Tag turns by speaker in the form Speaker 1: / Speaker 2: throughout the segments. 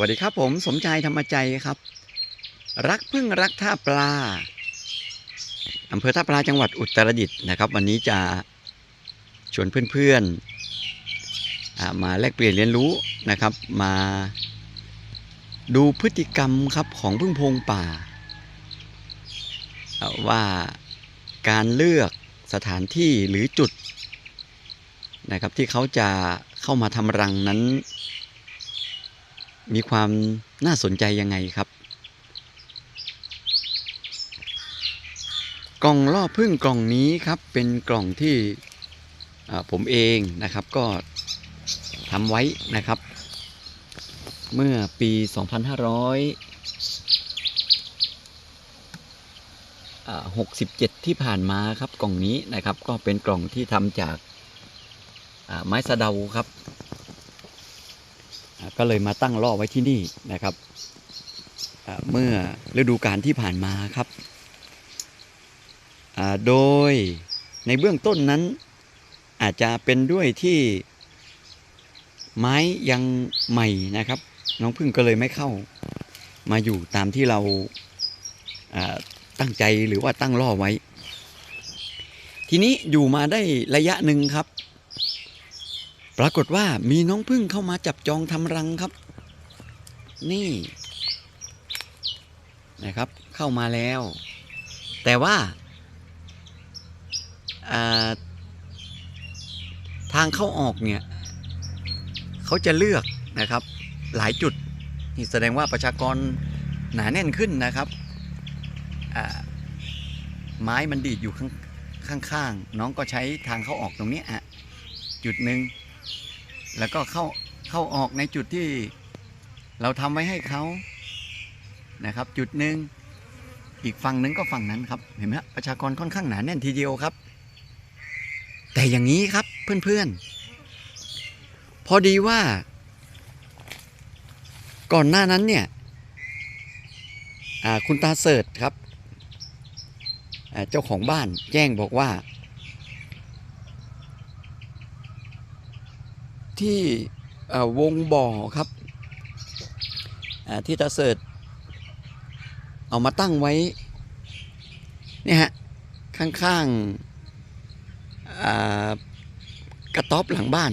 Speaker 1: วัสดีครับผมสมใจธรรมใจครับ รักพึ่งรักท่าปลาอำเภอท่าปลาจังหวัดอุตรดิตถ์นะครับ วันนี้จะชวนเพื่อนๆมาแลกเปลี่ยนเรียนรู้นะครับ มาดูพฤติกรรมครับของพึ่งพงป่า ว่าการเลือกสถานที่หรือจุดนะครับที่เขาจะเข้ามาทำรังนั้น มีความน่าสนใจยังไงครับ กล่องล่อพึ่งกล่องนี้ครับเป็นกล่องที่ผมเองนะครับก็ทำไว้นะครับ เมื่อปี 2500 67 ที่ผ่านมาครับกล่องนี้นะครับก็เป็นกล่องที่ทำจากไม้สะเดาครับ ก็เลยมาตั้งล่อไว้ที่นี่นะครับ เมื่อฤดูกาลที่ผ่านมาครับ โดยในเบื้องต้นนั้นอาจจะเป็นด้วยที่ไม้ยังใหม่นะครับ น้องพึ่งก็เลยไม่เข้ามาอยู่ตามที่เราาตั้งใจหรือว่าตั้งล่อไว้ ทีนี้อยู่มาได้ระยะหนึ่งครับ ปรากฏว่ามีน้องพึ่งเข้ามาจับจองทำรังครับ นี่นะครับเข้ามาแล้ว แต่ว่าทางเข้าออกเนี่ยเขาจะเลือกนะครับหลายจุดนี่แสดงว่าประชากรหนาแน่นขึ้นนะครับไม้มันดีดอยู่ข้างข้างๆน้องก็ใช้ทางเข้าออกตรงนี้ฮะจุดหนึ่ง แล้วก็เข้าเข้าออกในจุดที่เราทำไว้ให้เขานะครับ จุดหนึ่งอีกฝั่งหนึ่งก็ฝั่งนั้นครับเห็นไหมฮะประชากรค่อนข้างหนาแน่นทีเดียวครับ แต่อย่างนี้ครับเพื่อนๆ พอดีว่า ก่อนหน้านั้นเนี่ยคุณตาเสิร์ชครับ เจ้าของบ้านแจ้งบอกว่า ที่วงบ่อครับที่ตาเสิร์ชเอามาตั้งไว้เนี่ยฮะข้างๆกระต๊อบหลังบ้าน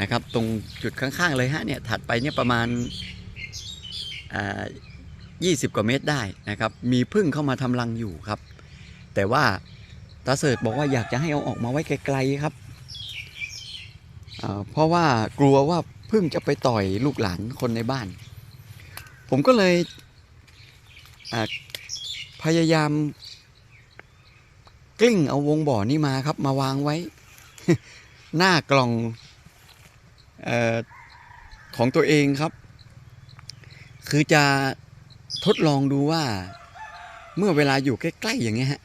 Speaker 1: นะครับ ตรงจุดข้างๆเลยฮะเนี่ยถัดไปเนี่ยประมาณอ่า20กว่าเมตรได้นะครับ มีพึ่งเข้ามาทำรังอยู่ครับ แต่ว่าตาเสิร์ชบอกว่าอยากจะให้เอาออกมาไว้ไกลๆครับ เพราะว่ากลัวว่าพึ่งจะไปต่อยลูกหลานคนในบ้าน ผมก็เลยพยายามกลิ้งเอาวงบ่อนี้มาครับ มาวางไว้ หน้ากล่องอของตัวเองครับ คือจะทดลองดูว่าเมื่อเวลาอยู่ใกล้ๆอย่างเงี้ยฮะ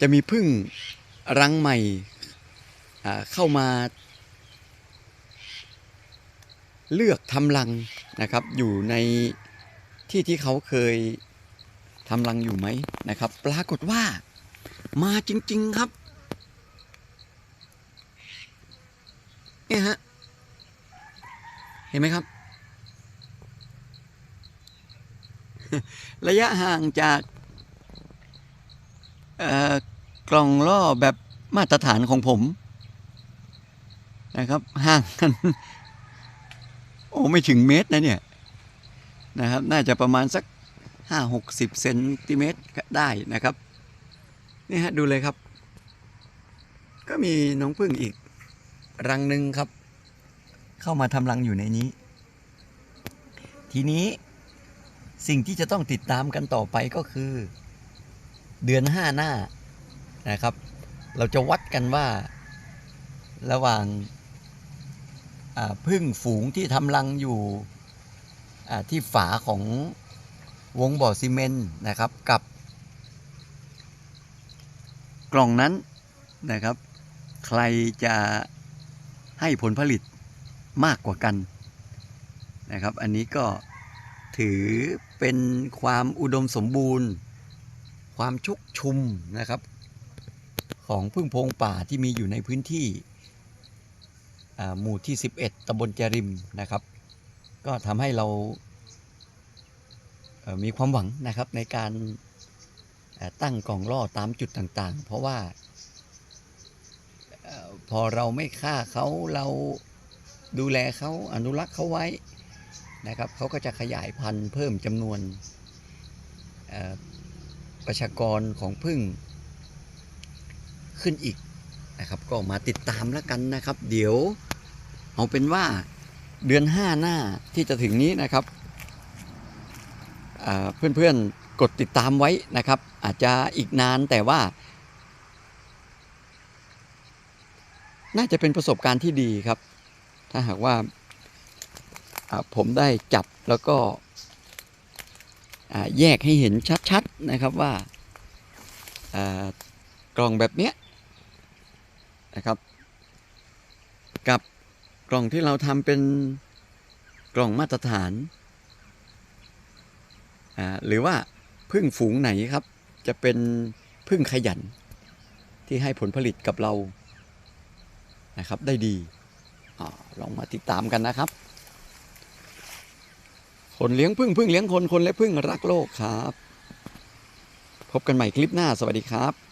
Speaker 1: จะมีพึ่งรังใหม่เข้ามา เลือกทำรังนะครับ อยู่ในที่ที่เขาเคยทำรังอยู่ไหมนะครับ ปรากฏว่ามาจริง ๆครับเนี่ยฮะเห็นไหมครับ ระยะห่างจากกล่องล่อแบบมาตรฐานของผมนะครับห่างกัน โอ้ไม่ถึงเมตรนะเนี่ยนะครับ น่าจะประมาณสักห้าหกสิบเซนติเมตรก็ได้นะครับนี่ฮะดูเลยครับ ก็มีน้องพึ่งอีก รังหนึ่งครับ เข้ามาทำรังอยู่ในนี้ ทีนี้สิ่งที่จะต้องติดตามกันต่อไปก็คือ เดือนห้าหน้านะครับ เราจะวัดกันว่าระหว่าง พึ่งฝูงที่ทำรังอยู่ที่ฝาของวงบ่อซีเมนต์นะครับกับ กล่องนั้นนะครับ ใครจะให้ผลผลิตมากกว่ากันนะครับ อันนี้ก็ถือเป็นความอุดมสมบูรณ์ ความชุกชุมนะครับ ของพึ่งพงป่าที่มีอยู่ในพื้นที่ หมู่ที่ 11ตำบลจริมนะครับ ก็ทำให้เรามีความหวังนะครับในการตั้งกล่องล่อตามจุดต่างๆ เพราะว่าพอเราไม่ฆ่าเขาเราดูแลเขาอนุรักษ์เขาไว้นะครับเขาก็จะขยายพันธุ์เพิ่มจำนวนประชากรของพึ่งขึ้นอีกนะครับ ก็มาติดตามแล้วกันนะครับ เดี๋ยว เอาเป็นว่าเดือนห้าหน้าที่จะถึงนี้นะครับเพื่อนๆกดติดตามไว้นะครับ อาจจะอีกนานแต่ว่า น่าจะเป็นประสบการณ์ที่ดีครับ ถ้าหากว่าผมได้จับแล้วก็แยกให้เห็นชัดๆนะครับว่ากล่องแบบเนี้ยนะครับ กับ กล่องที่เราทำเป็นกล่องมาตรฐานอ่าหรือว่าพึ่งฝูงไหนครับ จะเป็นพึ่งขยัน ที่ให้ผลผลิตกับเรานะครับได้ดีอลองมาติดตามกันนะครับ คนเลี้ยงพึ่งพึ่งเลี้ยงคนคนและพึ่งรักโลกครับ พบกันใหม่คลิปหน้าสวัสดีครับ